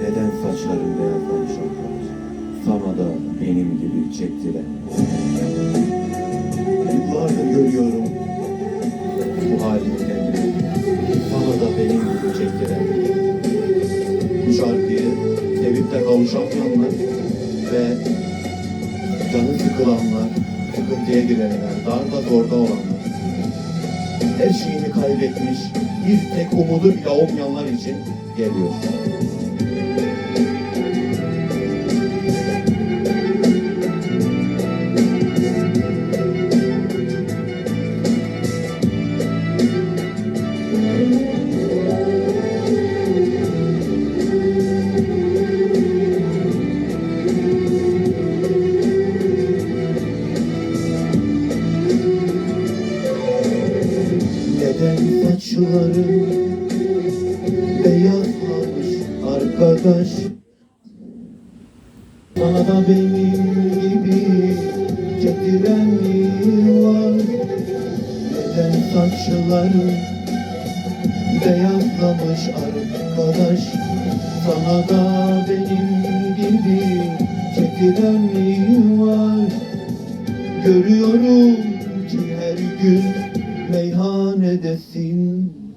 Neden saçların beyazlamış arkadaş? Sana da benim gibi çektiler. Yıllardır görüyorum bu halini kendime. Sana da benim gibi çektiler. Bu şarkıyı sevip de ve canı sıkılanlar, sıkıntıya girenler, darda zorda olanlar, her şeyini kaybetmiş, bir tek umudu bile olmayanlar için geliyor. Neden saçların beyazlamış arkadaş. Sana da benim gibi çektiren mi var. Neden saçların beyazlamış arkadaş? Sana da benim gibi çektiren mi var. Görüyorum ki her gün meyhanedesin